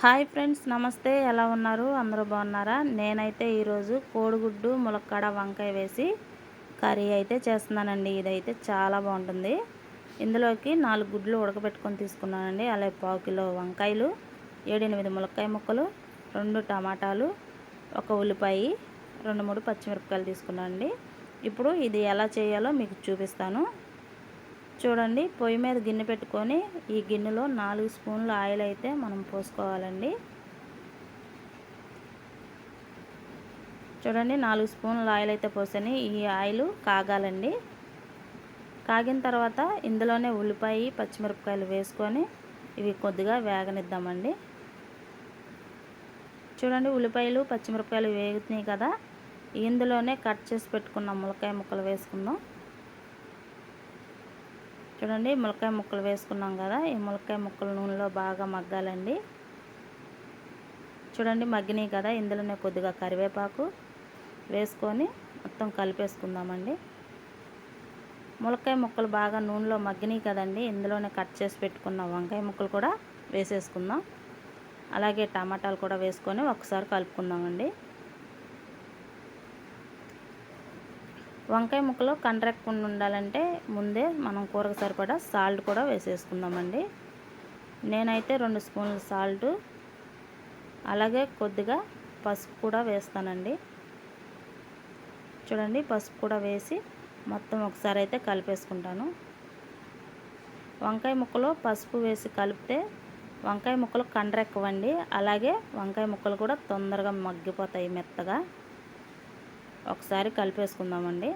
Hi friends నమస్తే. ఎలా ఉన్నారు? అందరూ బాగున్నారా? నేనైతే ఈరోజు కోడిగుడ్డు ములక్కాడ వంకాయ వేసి కర్రీ అయితే చేస్తున్నానండి. ఇదైతే చాలా బాగుంటుంది. ఇందులోకి నాలుగు గుడ్లు ఉడకబెట్టుకొని తీసుకున్నానండి. అలాగే పావు కిలో వంకాయలు ఏడెనిమిది ములక్కాయ ముక్కలు రెండు టమాటాలు ఒక ఉల్లిపాయ రెండు మూడు పచ్చిమిరపకాయలు తీసుకున్నానండి. ఇప్పుడు ఇది ఎలా చేయాలో మీకు చూపిస్తాను. చూడండి పొయ్యి మీద గిన్నె పెట్టుకొని ఈ గిన్నెలో నాలుగు స్పూన్ల ఆయిల్ అయితే మనం పోసుకోవాలండి. చూడండి నాలుగు స్పూన్ల ఆయిల్ అయితే పోసని. ఈ ఆయిల్ కాగాలండి. కాగిన తర్వాత ఇందులోనే ఉల్లిపాయ పచ్చిమిరపకాయలు వేసుకొని ఇవి కొద్దిగా వేగనిద్దామండి. చూడండి ఉల్లిపాయలు పచ్చిమిరపకాయలు వేగుతున్నాయి కదా. ఇందులోనే కట్ చేసి పెట్టుకున్న ములకాయ ముక్కలు వేసుకుందాం. చూడండి ములక్కాయ ముక్కలు వేసుకున్నాం కదా ఈ ములక్కాయ ముక్కలు నూనెలో బాగా మగ్గాలండి. చూడండి మగ్గినాయి కదా ఇందులోనే కొద్దిగా కరివేపాకు వేసుకొని మొత్తం కలిపేసుకుందామండి. ములక్కాయ ముక్కలు బాగా నూనెలో మగ్గినాయి కదండి ఇందులోనే కట్ చేసి పెట్టుకున్న వంకాయ ముక్కలు కూడా వేసేసుకుందాం. అలాగే టమాటాలు కూడా వేసుకొని ఒకసారి కలుపుకుందామండి. వంకాయ ముక్కలు కండ్రెక్కకుండా ఉండాలంటే ముందే మనం కూరకు సరిపడా సాల్ట్ కూడా వేసేసుకుందామండి. నేనైతే రెండు స్పూన్ల సాల్ట్ అలాగే కొద్దిగా పసుపు కూడా వేస్తానండి. చూడండి పసుపు కూడా వేసి మొత్తం ఒకసారి అయితే కలిపేసుకుంటాను. వంకాయ ముక్కలు పసుపు వేసి కలిపితే వంకాయ ముక్కలు కండ్రెక్కవండి. అలాగే వంకాయ ముక్కలు కూడా తొందరగా మగ్గిపోతాయి మెత్తగా. ఒకసారి కలిపేసుకుందామండి.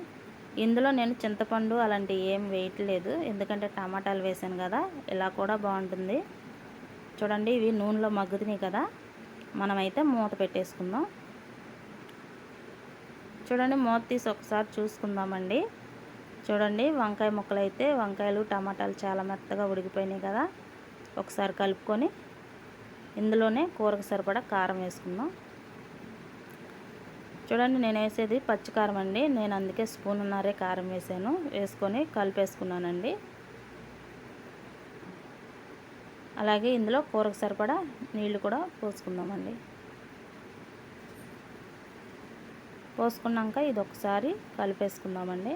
ఇందులో నేను చింతపండు అలాంటివి ఏం వేయట్లేదు. ఎందుకంటే టమాటాలు వేసాను కదా ఇలా కూడా బాగుంటుంది. చూడండి ఇవి నూనెలో మగ్గుతున్నాయి కదా మనమైతే మూత పెట్టేసుకుందాం. చూడండి మూత తీసి ఒకసారి చూసుకుందామండి. చూడండి వంకాయ ముక్కలు అయితే వంకాయలు టమాటాలు చాలా మెత్తగా ఉడికిపోయినాయి కదా. ఒకసారి కలుపుకొని ఇందులోనే కూరకు సరిపడా కారం వేసుకుందాం. చూడండి నేను వేసేది పచ్చికారం అండి. నేను అందుకే స్పూన్ ఉన్నారే కారం వేసాను. వేసుకొని కలిపేసుకున్నానండి. అలాగే ఇందులో కూరకు సరిపడా నీళ్ళు కూడా పోసుకుందామండి. పోసుకున్నాక ఇది ఒకసారి కలిపేసుకుందామండి.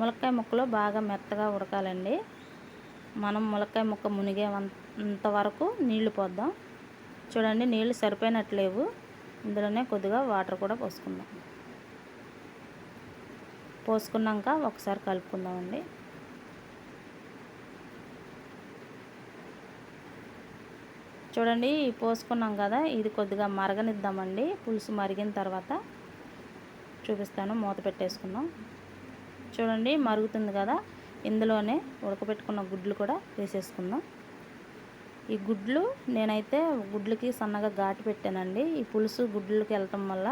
ములక్కాయ ముక్కలు బాగా మెత్తగా ఉడకాలండి. మనం ములక్కాయ ముక్క మునిగే అంతవరకు నీళ్ళు పోద్దాం. చూడండి నీళ్ళు సరిపోయినట్లేవు. ఇందులోనే కొద్దిగా వాటర్ కూడా పోసుకుందాం. పోసుకున్నాక ఒకసారి కలుపుకుందామండి. చూడండి పోసుకున్నాం కదా ఇది కొద్దిగా మరగనిద్దామండి. పులుసు మరిగిన తర్వాత చూపిస్తాను మూత పెట్టేసుకున్నాం చూడండి మరుగుతుంది కదా ఇందులోనే ఉడకబెట్టుకున్న గుడ్లు కూడా వేసేసుకుందాం. ఈ గుడ్లు నేనైతే గుడ్లకి సన్నగా ఘాటు పెట్టానండి. ఈ పులుసు గుడ్లకి వెళ్ళటం వల్ల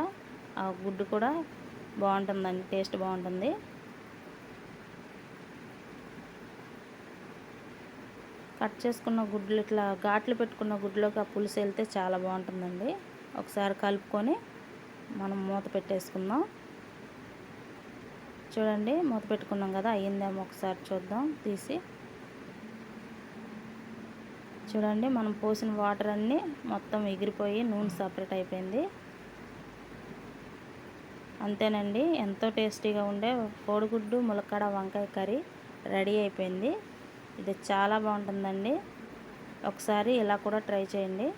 ఆ గుడ్డు కూడా బాగుంటుందండి టేస్ట్ బాగుంటుంది. కట్ చేసుకున్న గుడ్లు ఇట్లా ఘాట్లు పెట్టుకున్న గుడ్లోకి ఆ పులుసు వెళ్తే చాలా బాగుంటుందండి. ఒకసారి కలుపుకొని మనం మూత పెట్టేసుకుందాం. చూడండి మూత పెట్టుకున్నాం కదా అయ్యిందేమో ఒకసారి చూద్దాం తీసి. చూడండి మనం పోసిన వాటర్ అన్నీ మొత్తం ఎగిరిపోయి నూనె సపరేట్ అయిపోయింది. అంతేనండి ఎంతో టేస్టీగా ఉండే కోడిగుడ్డు ములక్కడ వంకాయ కర్రీ రెడీ అయిపోయింది. ఇది చాలా బాగుంటుందండి. ఒకసారి ఇలా కూడా ట్రై చేయండి.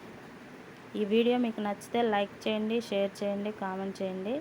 ఈ వీడియో మీకు నచ్చితే లైక్ చేయండి షేర్ చేయండి కామెంట్ చేయండి.